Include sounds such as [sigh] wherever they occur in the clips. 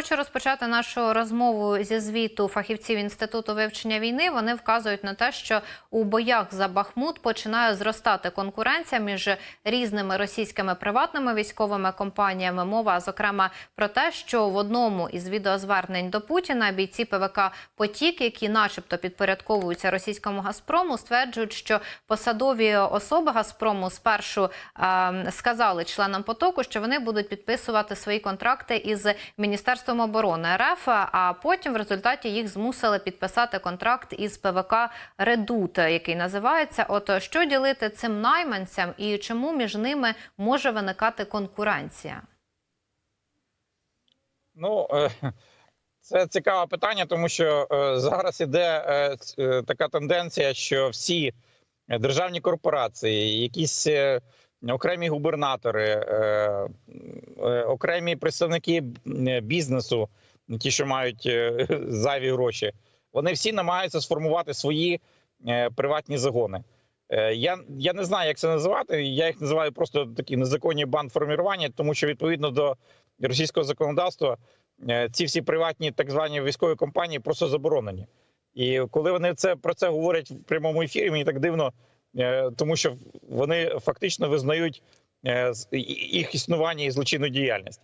Хочу розпочати нашу розмову зі звіту фахівців інституту вивчення війни. Вони вказують на те, що у боях за Бахмут починає зростати конкуренція між різними російськими приватними військовими компаніями. Мова зокрема про те, що в одному із відеозвернень до Путіна бійці ПВК Потік, які, начебто, підпорядковуються російському Газпрому, стверджують, що посадові особи Газпрому спершу е, сказали членам потоку, що вони будуть підписувати свої контракти із міністерством оборони РФ. А потім в результаті їх змусили підписати контракт із ПВК Редут, який називається. От що ділити цим найманцям і чому між ними може виникати конкуренція? Ну е, це цікаве питання, тому що е, зараз іде е, така тенденція, що всі державні корпорації, якісь окремі губернатори, е, е, окремі представники е, бізнесу, ті, що мають [laughs] зайві гроші, вони всі намагаються сформувати свої приватні загони. Я, я не знаю, як це називати. Я їх називаю просто такі незаконні бандформування, тому що відповідно до російського законодавства ці всі приватні так звані військові компанії просто заборонені. І коли вони це про це говорять в прямому ефірі, мені так дивно, тому що вони фактично визнають е, їх існування і злочинну діяльність.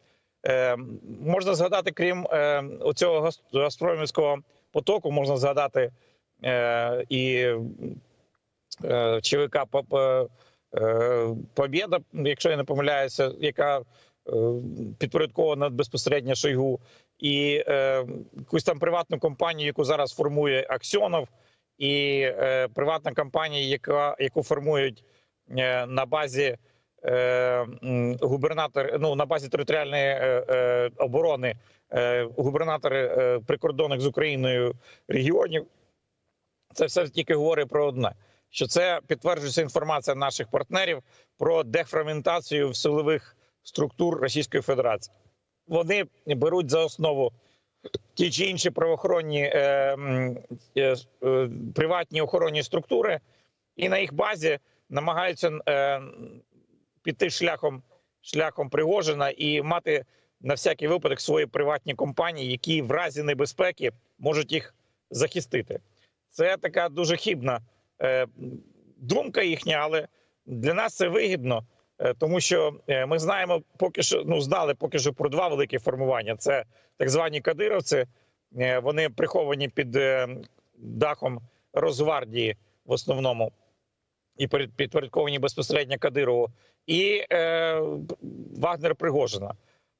Е, Можна згадати, крім е, оцього потоку, можна згадати е, і е, ЧВК е, Побєда, якщо я не помиляюся, яка е, підпорядкована безпосередньо Шойгу, і е, якусь там приватну компанію, яку зараз формує Аксьонов, і е, приватна компанія, яка яку формують е, на базі е, губернатор, ну на базі територіальної е, е, оборони е, губернатори е, прикордонних з Україною регіонів. Це все тільки говорить про одне: що це підтверджується інформація наших партнерів про дефрагментацію силових структур Російської Федерації. Вони беруть за основу ті чи інші правоохоронні е, е, е, приватні охоронні структури, і на їх базі намагаються е, піти шляхом шляхом Пригожина і мати на всякий випадок свої приватні компанії, які в разі небезпеки можуть їх захистити. Це така дуже хібна е, думка їхня, але для нас це вигідно, тому що е, ми знаємо, поки що ну знали поки що про два великі формування: це так звані кадировці. Е, Вони приховані під е, дахом Росгвардії в основному і підпорядковані безпосередньо Кадирову, і е, Вагнер Пригожина.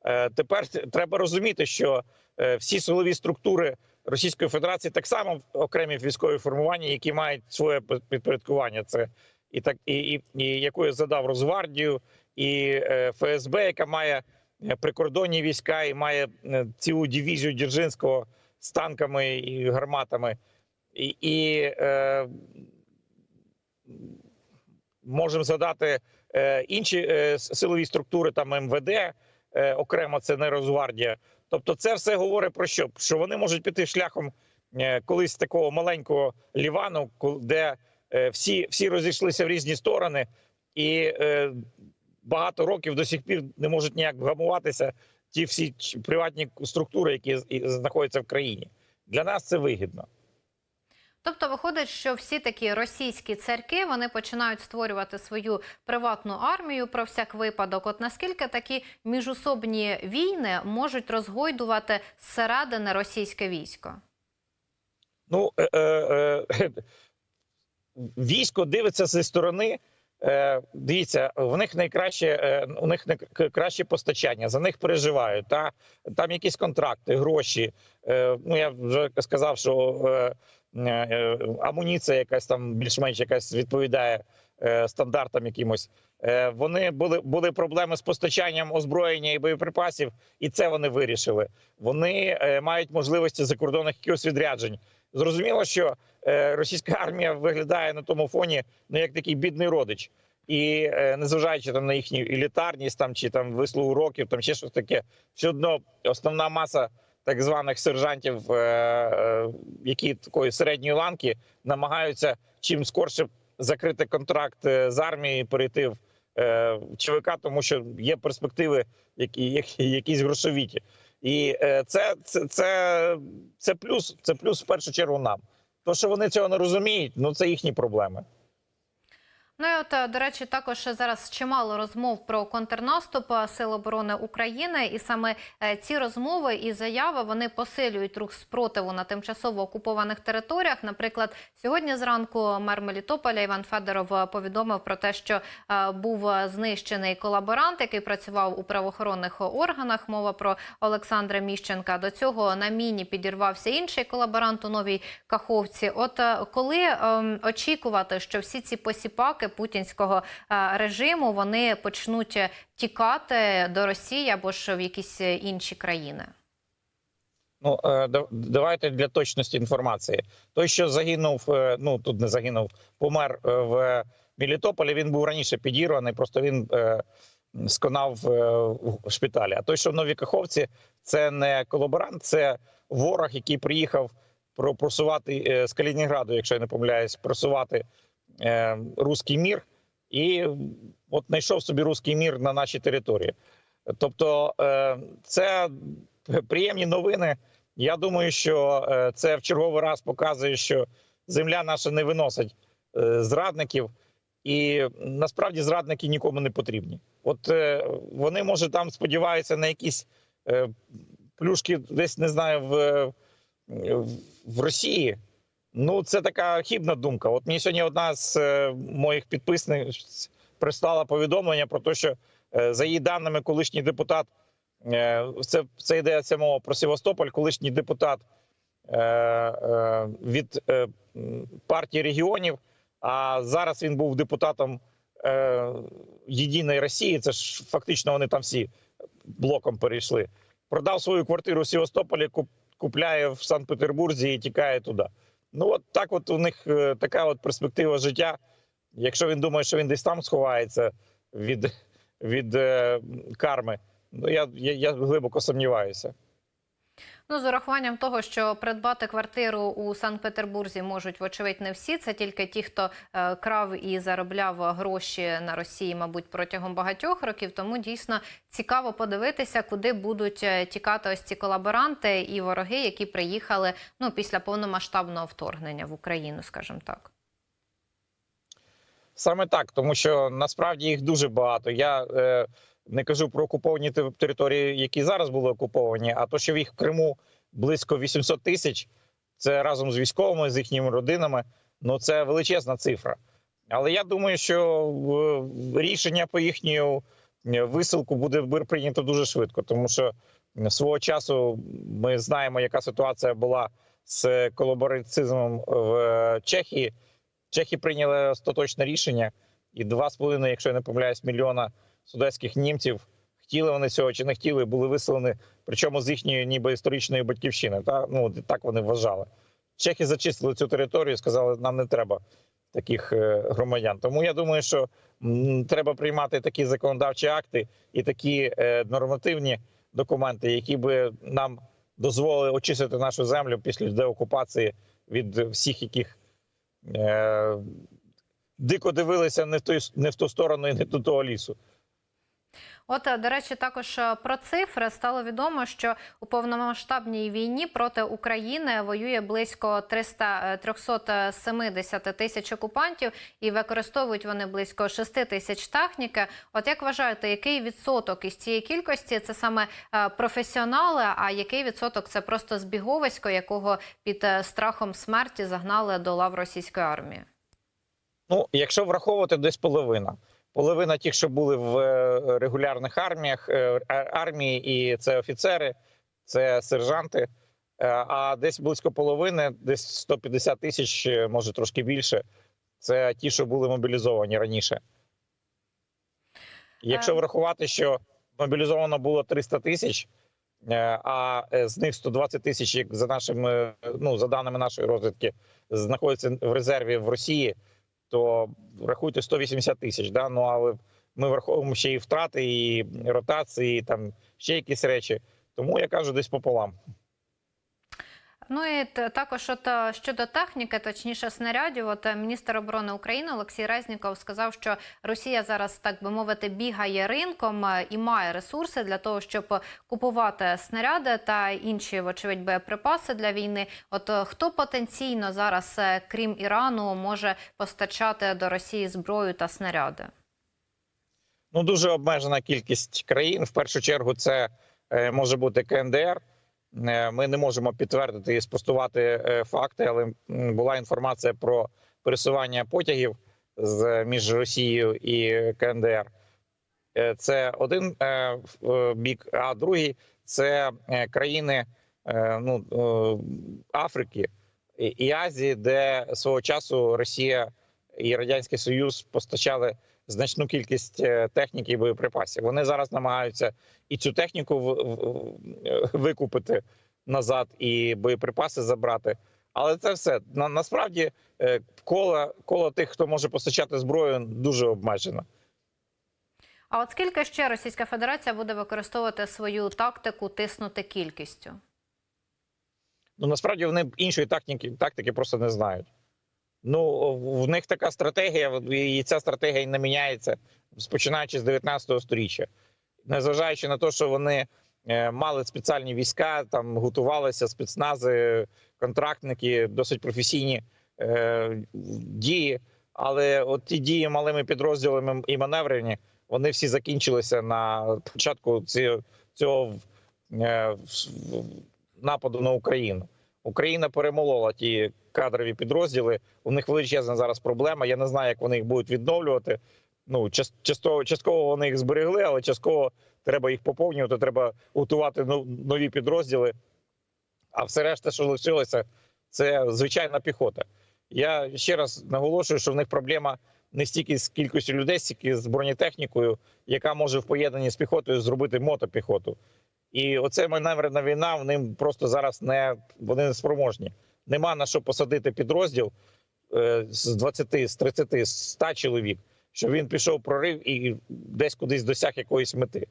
Е, тепер треба розуміти, що е, всі силові структури Російської Федерації так само окремі військові формування, які мають своє підпорядкування. Це і так, і, і, і яку я задав Росгвардію, і е, ФСБ, яка має е, прикордонні війська і має е, цілу дивізію Дзержинського з танками і гарматами. І, і е, можемо згадати е, інші силові структури, там МВД, окремо це не Росгвардія. Тобто, це все говорить про що? Що вони можуть піти шляхом колись такого маленького лівану, де всі, всі розійшлися в різні сторони, і е, багато років до сих пір не можуть ніяк вгамуватися ті всі приватні структури, які знаходяться в країні. Для нас це вигідно. Тобто виходить, що всі такі російські церкви вони починають створювати свою приватну армію про всяк випадок. От наскільки такі міжусобні війни можуть розгойдувати зсередини російське військо? Ну е, е, е, військо дивиться зі сторони. Е, дивіться, в них найкраще е, у них най- краще постачання, за них переживають. Та там якісь контракти, гроші. Е, ну я вже сказав, що амуніція, якась там більш-менш якась відповідає стандартам якимось. Вони були були проблеми з постачанням озброєння і боєприпасів, і це вони вирішили. Вони мають можливості закордонних якихось відряджень. Зрозуміло, що е, російська [laughs] армія виглядає на тому фоні ну як такий бідний родич, і е, незважаючи там на їхню елітарність, там чи там вислугу років, там ще щось таке, все одно основна маса так званих сержантів, е, які такої середньої ланки намагаються чим скорше закрити контракт з армією, і перейти в ЧВК, тому що є перспективи, які [laughs] якісь грошовіті. І е, це, це, це, це плюс, це плюс в першу чергу нам. То, що вони цього не розуміють, ну це їхні проблеми. Ну і от, е, до речі, також зараз чимало розмов про контрнаступ е, Сил оборони України, і саме е, ці розмови і заяви вони посилюють рух спротиву на тимчасово окупованих територіях. Наприклад, сьогодні зранку мер Мелітополя Іван Федоров повідомив про те, що був знищений колаборант, який працював у правоохоронних органах. Мова про Олександра Міщенка. До цього на міні підірвався інший колаборант у новій Каховці. От коли ем, очікувати, що всі ці посіпаки путінського е, режиму вони почнуть тікати до Росії або ж в якісь інші країни? Ну е, давайте для точності інформації. Той, що загинув, е, ну тут не загинув, помер е, в Мелітополі. Він був раніше підірваний, просто він е, сконав е, в шпиталі. А той, що в Новій Каховці, це не колаборант, це ворог, який приїхав про просувати е, з Калінінграду, якщо я не помиляюсь, просувати е, руський мір, і от знайшов собі руський мір на нашій території. Тобто, е, це приємні новини. Я думаю, що е, це в черговий раз показує, що земля наша не виносить зрадників, і насправді зрадники нікому не потрібні. От вони може там сподіваються на якісь плюшки, десь не знаю, в, в Росії. Ну, це така хібна думка. От мені сьогодні одна з е, моїх підписників прислала повідомлення про те, що е, за її даними, колишній депутат Е, Це, це йдеться мова про Севастополь, колишній депутат від партії регіонів. А зараз він був депутатом Єдиної Росії. Це ж фактично вони там всі блоком перейшли. Продав свою квартиру в Севастополі, куп, купляє в Санкт-Петербурзі і тікає туди. Ну от так, от у них е, така от перспектива життя. Якщо він думає, що він десь там сховається від, від е, карми. Ну я, я, я глибоко сумніваюся. Ну, з урахуванням того, що придбати квартиру у Санкт-Петербурзі можуть, вочевидь, не всі. Це тільки ті, хто е, крав і заробляв гроші на Росії, мабуть, протягом багатьох років. Тому дійсно цікаво подивитися, куди будуть е, тікати ось ці колаборанти і вороги, які приїхали ну після повномасштабного вторгнення в Україну, скажімо так. Саме так, тому що насправді їх дуже багато. Я е, не кажу про окуповані території, які зараз були окуповані, а то, що в їх в Криму близько 800 тисяч, це разом з військовими, з їхніми родинами. Ну це величезна цифра. Але я думаю, що е, рішення по їхню е, висилку буде прийнято дуже швидко, тому що свого часу ми знаємо, яка ситуація була з колаборацизмом в Чехії. Чехи прийняли остаточне рішення, і 2,5, якщо я не помиляюсь, мільйона судетських німців хотіли вони цього чи не хотіли, були виселені, причому з їхньої ніби історичної батьківщини. Та? Ну, так вони вважали. Чехи зачистили цю територію і сказали, нам не треба таких е, громадян. Тому я думаю, що треба приймати такі законодавчі акти і такі е, нормативні документи, які би нам дозволили очистити нашу землю після деокупації від всіх, яких е, дико дивилися не в, той, не в ту сторону і не до того лісу. От, е, до речі, також е, про цифри стало відомо, що у повномасштабній війні проти України воює близько 300, е, 370 тисяч окупантів, і використовують вони близько 6 тисяч техніки. От як вважаєте, який відсоток із цієї кількості це саме е, професіонали? А який відсоток це просто збіговисько, якого під е, страхом смерті загнали до лав російської армії? Ну, якщо враховувати десь половина. Половина тих, що були в е, регулярних арміях, е, армії, і це офіцери, це сержанти. Е, А десь близько половини, десь 150 тисяч, е, може трошки більше. Це ті, що були мобілізовані раніше. Якщо Е. врахувати, що мобілізовано було 300 тисяч, е, а е, з них 120 тисяч, як за нашими, ну за даними нашої розвідки, знаходяться в резерві в Росії то рахуйте 180 тисяч. Да? Ну але ми враховуємо ще і втрати, і ротації, і там ще якісь речі. Тому я кажу, десь пополам. Ну і також от е, щодо техніки, точніше снарядів, от е, міністр оборони України Олексій Резніков сказав, що Росія зараз, так би мовити, бігає ринком е, і має ресурси для того, щоб купувати снаряди та інші, вочевидь, боєприпаси для війни. От хто потенційно зараз, крім Ірану, може постачати до Росії зброю та снаряди? Ну дуже обмежена кількість країн. В першу чергу, це може бути КНДР. Е, Ми не можемо підтвердити і спростувати е, факти, але була інформація про пересування потягів між Росією і КНДР. Е, Це один е, е, бік, а другий це е, країни е, ну, е, Африки і Азії, де свого часу Росія і Радянський Союз постачали значну кількість е, техніки і боєприпасів. Вони зараз намагаються і цю техніку е, викупити назад, і боєприпаси забрати. Але це все на насправді е, коло, коло тих, хто може постачати зброю, дуже обмежено. А от скільки ще Російська Федерація буде використовувати свою тактику тиснути кількістю? Ну насправді вони іншої тактики, тактики просто не знають. Ну в них така стратегія, і ця стратегія не міняється починаючи з 19 століття. Незважаючи на те, що вони е, мали спеціальні війська, там готувалися спецнази, контрактники, досить професійні е, дії. Але от ті дії малими підрозділами і маневрені, вони всі закінчилися на початку цього е, нападу на Україну. Україна перемолола ті кадрові підрозділи. У них величезна зараз проблема. Я не знаю, як вони їх будуть відновлювати. Ну частково, частково вони їх зберегли, але частково треба їх поповнювати. Треба готувати нові підрозділи. А все решта, що лишилося, це звичайна піхота. Я ще раз наголошую, що в них проблема не стільки з кількістю людей, стільки з бронетехнікою, яка може в поєднанні з піхотою зробити мотопіхоту. І оце маневрена війна. Вони просто зараз не вони не спроможні. Нема на що посадити підрозділ е, з 20, з 30, з 100 чоловік, щоб він пішов прорив і десь кудись досяг якоїсь мети.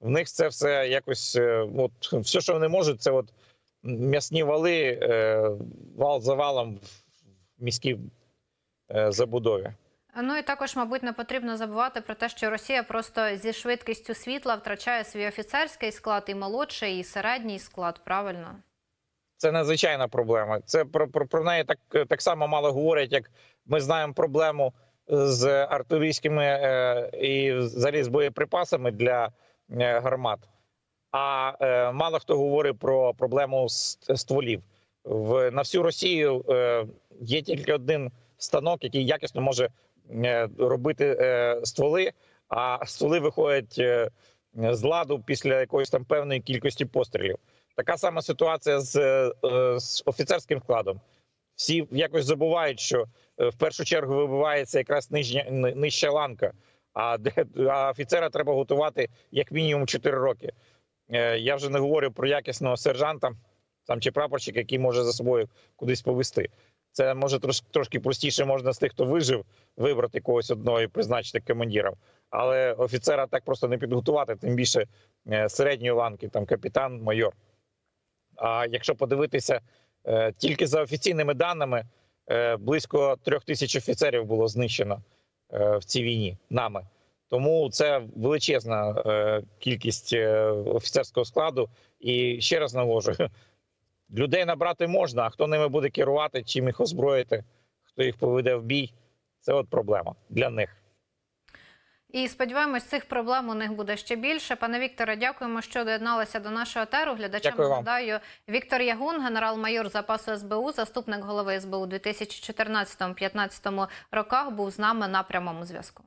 В них це все якось, е, от все, що вони можуть, це от м'ясні вали, е, вал за валом в міській забудові. Ну і також, мабуть, не потрібно забувати про те, що Росія просто зі швидкістю світла втрачає свій офіцерський склад, і молодший, і середній склад. Правильно? Це надзвичайна проблема. Це про, про, про неї так, так само мало говорять, як ми знаємо проблему з артилерійськими е, і взагалі з боєприпасами для е, гармат. А е, мало хто говорить про проблему с- стволів. В, на всю Росію е, є тільки один станок, який якісно може е, робити е, стволи, а стволи виходять з ладу після якоїсь там певної кількості пострілів. Така сама ситуація з, з офіцерським складом. Всі якось забувають, що в першу чергу вибивається якраз нижня нижча ланка. А а офіцера треба готувати як мінімум 4 роки. Я вже не говорю про якісного сержанта там чи прапорщика, який може за собою кудись повести. Це може трош, трошки простіше можна з тих, хто вижив, вибрати когось одного і призначити командиром. Але офіцера так просто не підготувати, тим більше е, середньої ланки, там капітан, майор. А якщо подивитися е, тільки за офіційними даними, е, близько трьох тисяч офіцерів було знищено в цій війні нами. Тому це величезна кількість офіцерського складу. І ще раз наголошую, людей набрати можна, а хто ними буде керувати, чим їх озброїти, хто їх поведе в бій, це от проблема для них. І сподіваємось, цих проблем у них буде ще більше. Пане Вікторе, дякуємо, що доєдналися до нашого теру. Глядачам Дякую вам. нагадаю, Віктор Ягун, генерал-майор запасу СБУ, заступник голови СБУ у 2014-2015 роках, був з нами на прямому зв'язку.